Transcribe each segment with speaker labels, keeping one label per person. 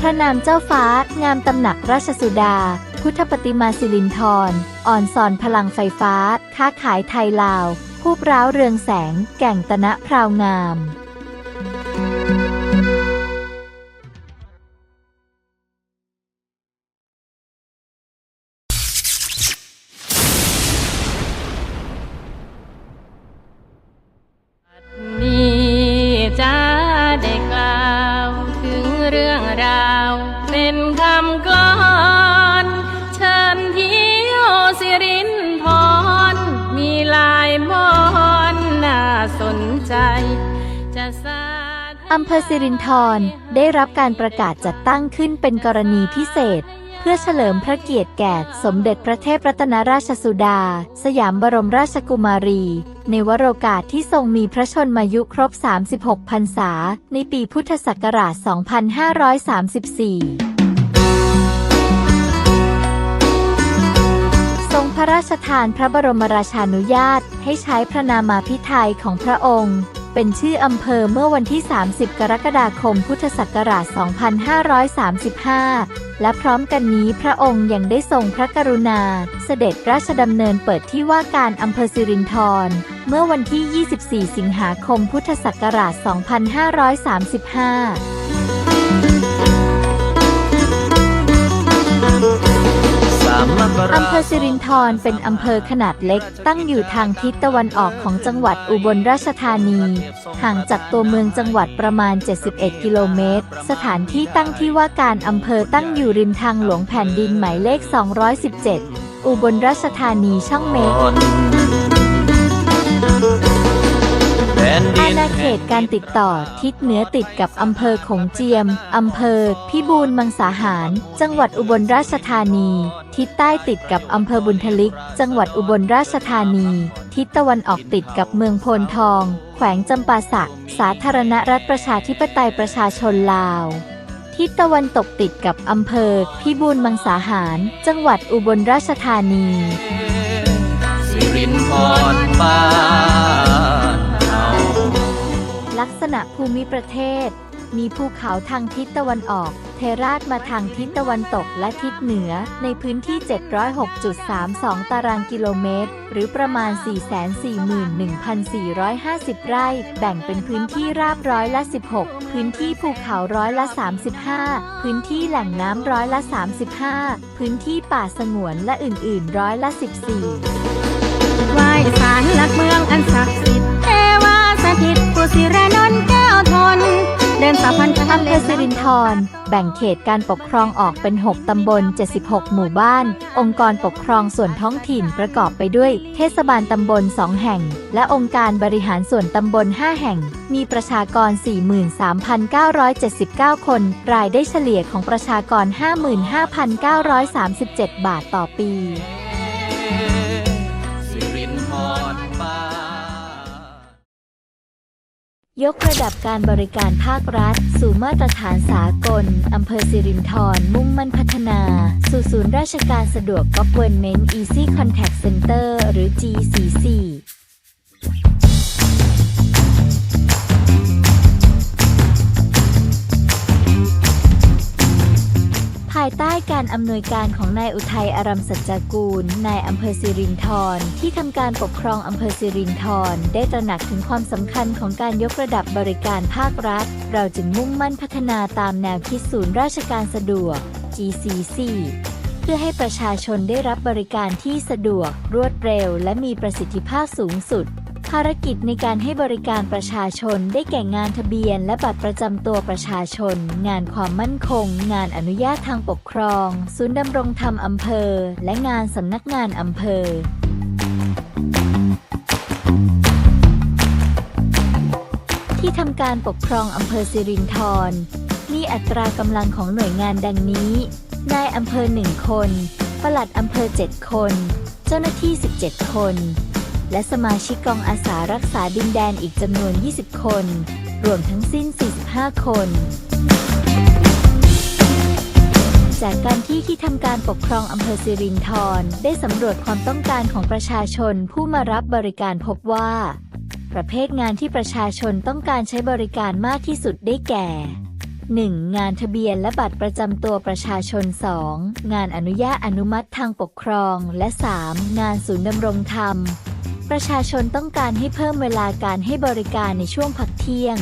Speaker 1: พระนามเจ้าฟ้า งามตำหนักราชสุดา พุทธปฏิมาสิรินทรอ่อนสอนพลังไฟฟ้า ค้าขายไทยลาว ผู้ร้าวเรืองแสง แก่งตนะพราวงาม
Speaker 2: อำเภ
Speaker 1: อสิรินธรได้รับการประกาศจัดตั้งขึ้นเป็นกรณีพิเศษ เพื่อเฉลิมพระเกียรติแก่สมเด็จพระเทพรัตนราชสุดา สยามบรมราชกุมารี ในวโรกาสที่ทรงมีพระชนมายุครบ 36 พรรษา ในปีพุทธศักราช 2534ทรงพระราชทานพระบรมราชานุญาตให้ใช้พระนามาพิไทยของพระองค์ เป็นชื่ออำเภอเมื่อวันที่ 30 กรกฎาคม พุทธศักราช 2535 และพร้อมกันนี้พระองค์ยังได้ทรงพระกรุณา เสด็จราชดำเนินเปิดที่ว่าการอำเภอสิรินธร เมื่อวันที่ 24 สิงหาคม พุทธศักราช 2535 อำเภอสิรินธรเป็นอำเภอขนาดเล็ก ตั้งอยู่ทางทิศตะวันออกของจังหวัดอุบลราชธานี ห่างจากตัวเมืองจังหวัดประมาณ 71 กิโลเมตร สถานที่ตั้งที่ว่าการอำเภอตั้งอยู่ริมทางหลวงแผ่นดินหมายเลข 217 อุบลราชธานีช่องเมกอ ตการติดต่อทิศเหนือติดกับอำเภอโขงเจียม อำเภอ พิบูลมังสาหาร จังหวัดอุบลราชธานี ทิศใต้ติดกับอำเภอบุญทลิก จังหวัดอุบลราชธานี ทิศตะวันออกติดกับเมืองโพนทอง แขวงจำปาสัก สาธารณรัฐประชาธิปไตยประชาชนลาวทิศตะวันตกติดกับอำเภอ พิบูลมังสาหาร จังหวัดอุบลราชธานี
Speaker 3: สิรินพรบ้า
Speaker 1: ษณะภูมิประเทศ มีภูเขาทางทิศตะวันออก เทราชมาทางทิศตะวันตกและทิศเหนือ ในพื้นที่ 706.32 ตารางกิโลเมตร หรือประมาณ 441,450 ไร่ แบ่งเป็นพื้นที่ราบร้อยละ 16 พื้นที่ภูเขาร้อยละ 35 พื้นที่แหล่งน้ำร้อยละ 35 พื้นที่ป่าสงวนและอื่นๆ ร้อยละ 14
Speaker 2: ไหว้ศาลหลักเมืองอันศักดิ์สิทธิ์ ถิตผู้สิรนนท์แก้วทน เดินสะพาน
Speaker 1: อำ
Speaker 2: เล
Speaker 1: เภอสิรินธรแบ่งเขตการปกครองออกเป็น 6 ตำบล 76 หมู่บ้าน องค์กรปกครองส่วนท้องถิ่นประกอบไปด้วย เทศบาลตำบล 2 แห่ง และองค์การบริหารส่วนตำบล 5 แห่ง มีประชากร 43,979 คน รายได้เฉลี่ยของประชากร 55,937 บาทต่อปี ยกระดับการบริการภาครัฐ สู่มาตรฐานสากล อำเภอสิรินธรมุ่งมั่นพัฒนา สู่ศูนย์ราชการสะดวก Government Easy Contact Center หรือ G44 ายใต้การอำนวยการของนายอุทัยอารัมสัจจกูล นายอำเภอสิรินธรที่ทำการปกครองอำเภอสิรินธรได้ตระหนักถึงความสำคัญของการยกระดับบริการภาครัฐ เราจึงมุ่งมั่นพัฒนาตามแนวคิดศูนย์ราชการสะดวก GCC เพื่อให้ประชาชนได้รับบริการที่สะดวก รวดเร็ว และมีประสิทธิภาพสูงสุด ภารกิจในการให้บริการประชาชนได้แก่งานทะเบียน และบัตรประจำตัวประชาชน งานความมั่นคง งานอนุญาตทางปกครอง ศูนย์ดำรงธรรมอำเภอ และงานสำนักงานอำเภอที่ทำการปกครองอำเภอสิรินธรมีอัตรากำลังของหน่วยงานดังนี้ นายอำเภอ 1 คน ปลัดอำเภอ 7 คน เจ้าหน้าที่ 17 คน และสมาชิกกองอาสารักษาดินแดนอีกจำนวน 20 คน รวมทั้งสิ้น 45 คน จากการที่ที่ทำการปกครองอำเภอสิรินธรได้สำรวจความต้องการของประชาชนผู้มารับบริการพบว่า ประเภทงานที่ประชาชนต้องการใช้บริการมากที่สุดได้แก่ 1. งานทะเบียนและบัตรประจำตัวประชาชน 2. งานอนุญาตอนุมัติทางปกครอง และ 3. งานศูนย์ดำรงธรรม ประชาชนต้องการให้เพิ่มเวลาการให้บริการในช่วงพักเที่ยง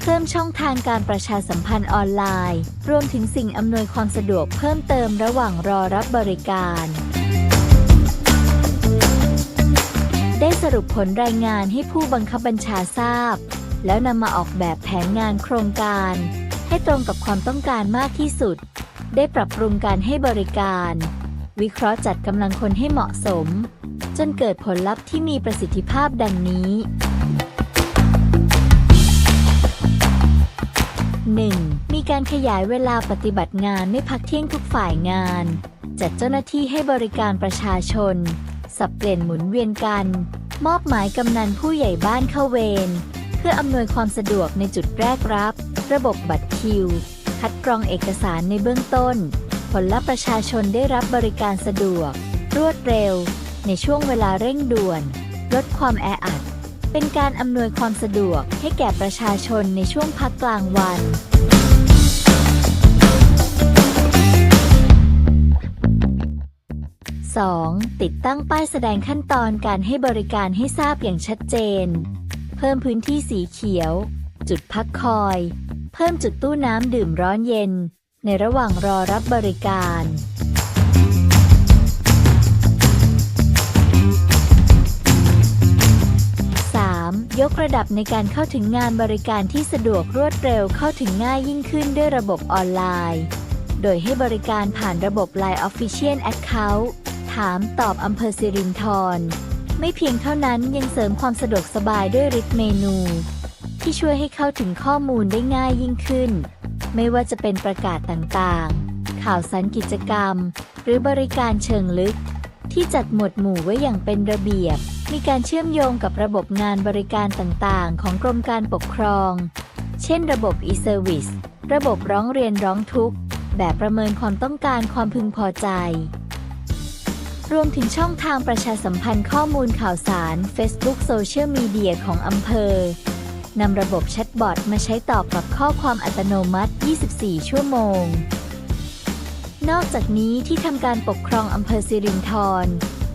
Speaker 1: เพิ่มช่องทางการประชาสัมพันธ์ออนไลน์ รวมถึงสิ่งอำนวยความสะดวกเพิ่มเติมระหว่างรอรับบริการ ได้สรุปผลรายงานให้ผู้บังคับบัญชาทราบ แล้วนำมาออกแบบแผนงานโครงการ ให้ตรงกับความต้องการมากที่สุด ได้ปรับปรุงการให้บริการ วิเคราะห์จัดกำลังคนให้เหมาะสม จนเกิดผลลัพธ์ที่มีประสิทธิภาพดังนี้ 1. มีการขยายเวลาปฏิบัติงานไม่พักเที่ยงทุกฝ่ายงาน จัดเจ้าหน้าที่ให้บริการประชาชน สับเปลี่ยนหมุนเวียนกัน มอบหมายกำนันผู้ใหญ่บ้านเข้าเวร เพื่ออำนวยความสะดวกในจุดแรกรับ ระบบบัตรคิว คัดกรองเอกสารในเบื้องต้น ผลลัพธ์ประชาชนได้รับบริการสะดวก รวดเร็ว ในช่วงเวลาเร่งด่วน ลดความแออัด เป็นการอำนวยความสะดวกให้แก่ประชาชนในช่วงพักกลางวัน 2. ติดตั้งป้ายแสดงขั้นตอนการให้บริการให้ทราบอย่างชัดเจน เพิ่มพื้นที่สีเขียว จุดพักคอย เพิ่มจุดตู้น้ำดื่มร้อนเย็น ในระหว่างรอรับบริการ ยกระดับในการเข้าถึงงานบริการที่สะดวกรวดเร็วเข้าถึงง่ายยิ่งขึ้นด้วยระบบออนไลน์ โดยให้บริการผ่านระบบ Line Official Account ถามตอบอำเภอสิรินธรไม่เพียงเท่านั้นยังเสริมความสะดวกสบายด้วยริทเมนู ที่ช่วยให้เข้าถึงข้อมูลได้ง่ายยิ่งขึ้น ไม่ว่าจะเป็นประกาศต่างๆ ข่าวสารกิจกรรม หรือบริการเชิงลึก ที่จัดหมวดหมู่ไว้อย่างเป็นระเบียบ มีการเชื่อมโยงกับระบบงานบริการต่างๆ ของกรมการปกครอง เช่นระบบ e-service ระบบร้องเรียนร้องทุกข์ แบบประเมินความต้องการความพึงพอใจ รวมถึงช่องทางประชาสัมพันธ์ข้อมูลข่าวสาร Facebook โซเชียลมีเดียของอำเภอนำระบบแชทบอทมาใช้ตอบกับข้อความอัตโนมัติ 24 ชั่วโมง นอกจากนี้ที่ทำการปกครองอำเภอสิรินธร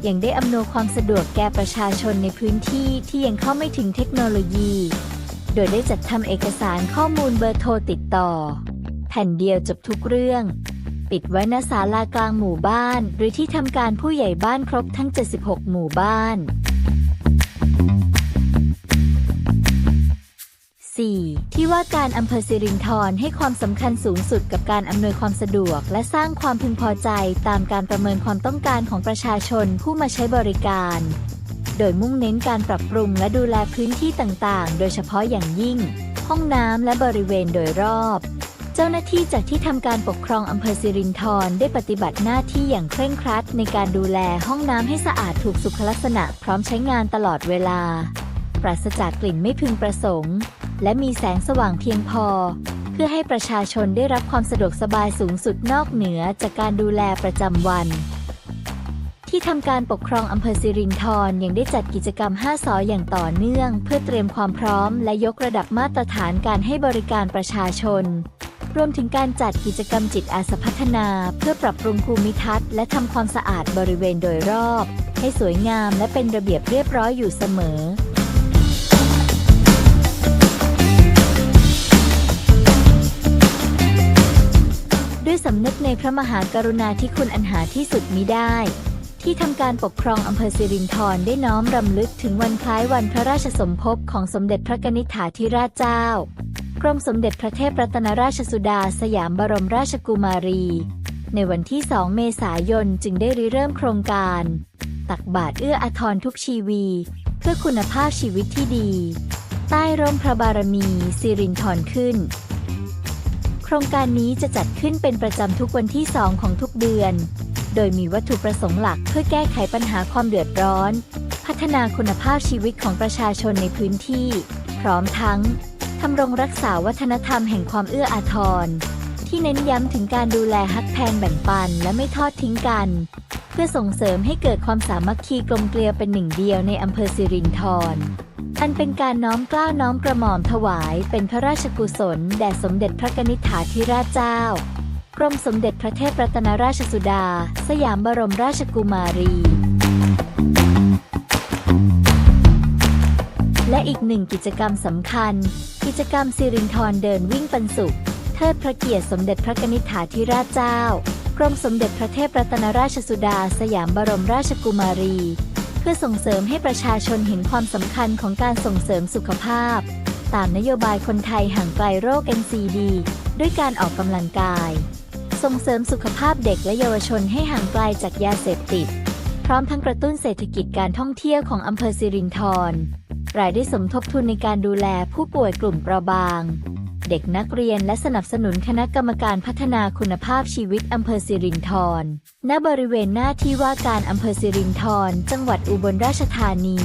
Speaker 1: ยังได้อำนวยความสะดวกแก่ประชาชนในพื้นที่ที่ยังเข้าไม่ถึงเทคโนโลยี โดยได้จัดทำเอกสารข้อมูลเบอร์โทรติดต่อ แผ่นเดียวจบทุกเรื่อง ปิดไว้ณศาลากลางหมู่บ้าน หรือที่ทำการผู้ใหญ่บ้านครบทั้ง 76 หมู่บ้าน 4. ที่ว่าการอำเภอสิรินธรให้ความสำคัญสูงสุดกับการอำนวยความสะดวก และสร้างความพึงพอใจตามการประเมินความต้องการของประชาชนผู้มาใช้บริการ โดยมุ่งเน้นการปรับปรุงและดูแลพื้นที่ต่างๆ โดยเฉพาะอย่างยิ่ง ห้องน้ำและบริเวณโดยรอบ เจ้าหน้าที่จากที่ทำการปกครองอำเภอสิรินธรได้ปฏิบัติหน้าที่อย่างเคร่งครัด ในการดูแลห้องน้ำให้สะอาดถูกสุขลักษณะ พร้อมใช้งานตลอดเวลา ปราศจากกลิ่นไม่พึงประสงค์ และมีแสงสว่างเพียงพอ เพื่อให้ประชาชนได้รับความสะดวกสบายสูงสุดนอกเหนือจากการดูแลประจำวัน ที่ทำการปกครองอำเภอสิรินธรยังได้จัดกิจกรรม 5 สออย่างต่อเนื่อง เพื่อเตรียมความพร้อม และยกระดับมาตรฐานการให้บริการประชาชนรวมถึงการจัดกิจกรรมจิตอาสาพัฒนา เพื่อปรับปรุงภูมิทัศน์และทำความสะอาดบริเวณโดยรอบ ให้สวยงามและเป็นระเบียบเรียบร้อยอยู่เสมอ ในพระมหากรุณาธิคุณอันหาที่สุดมิได้ ที่ทำการปกครองอำเภอสิรินธรได้น้อมรำลึกถึงวันคล้ายวันพระราชสมภพของสมเด็จพระนิษฐาธิราชเจ้า กรมสมเด็จพระเทพรัตนราชสุดาสยามบรมราชกุมารี ในวันที่ 2 เมษายนจึงได้ริเริ่มโครงการ ตักบาตรเอื้ออาทรทุกชีวี เพื่อคุณภาพชีวิตที่ดี ใต้ร่มพระบารมีสิรินธรขึ้น โครงการนี้จะจัดขึ้นเป็นประจำทุกวันที่ 2 ของทุกเดือน โดยมีวัตถุประสงค์หลักเพื่อแก้ไขปัญหาความเดือดร้อน พัฒนาคุณภาพชีวิตของประชาชนในพื้นที่ พร้อมทั้งทำรงรักษาวัฒนธรรมแห่งความเอื้ออาทร ที่เน้นย้ำถึงการดูแลฮักแพงแบ่งปันและไม่ทอดทิ้งกัน เพื่อส่งเสริมให้เกิดความสามัคคีกลมเกลียวเป็นหนึ่งเดียวในอำเภอสิรินธร อันเป็นการน้อมกล้าน้อมกระหม่อมถวายเป็นพระราชกุศล แด่สมเด็จพระนิษฐาธิราชเจ้ากรมสมเด็จพระเทพรัตนราชสุดา สยามบรมราชกุมารี และอีกหนึ่งกิจกรรมสำคัญ กิจกรรมสิรินทรเดินวิ่งปันสุขเทิดพระเกียรติสมเด็จพระนิษฐาธิราชเจ้ากรมสมเด็จพระเทพรัตนราชสุดา สยามบรมราชกุมารี พื่อส่งเสริมให้ประชาชนเห็นความสำคัญของการส่งเสริมสุขภาพ ตามนโยบายคนไทยห่างไกลโรค NCD ด้วยการออกกำลังกาย ส่งเสริมสุขภาพเด็กและเยาวชนให้ห่างไกลจากยาเสพติด พร้อมทั้งกระตุ้นเศรษฐกิจการท่องเที่ยวของอำเภอสิรินธรรายได้สมทบทุนในการดูแลผู้ป่วยกลุ่มเปราะบาง เด็กนักเรียนและสนับสนุนคณะกรรมการพัฒนาคุณภาพชีวิตอำเภอสิรินธรณบริเวณหน้าที่ว่าการอำเภอสิรินธรจังหวัดอุบลราชธานี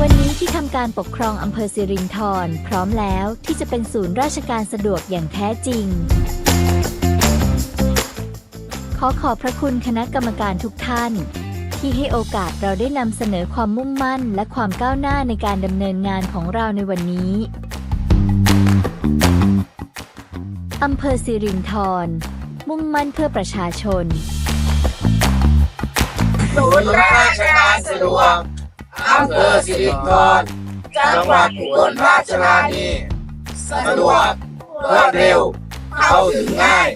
Speaker 1: วันนี้ที่ทำการปกครองอำเภอสิรินธรพร้อมแล้วที่จะเป็นศูนย์ราชการสะดวกอย่างแท้จริง ขอขอบพระคุณคณะกรรมการทุกท่าน ที่ให้โอกาสเราได้นำเสนอความมุ่งมั่น และความก้าวหน้าในการดำเนินงานของเราในวันนี้อำเภอสิรินธรมุ่งมั่นเพื่อประชาชน
Speaker 4: ศูนย์ราชการสะดวกอำเภอสิรินธรจังหวัดอุบลราชธานี สะดวกรวดเร็ว เข้าถึงง่าย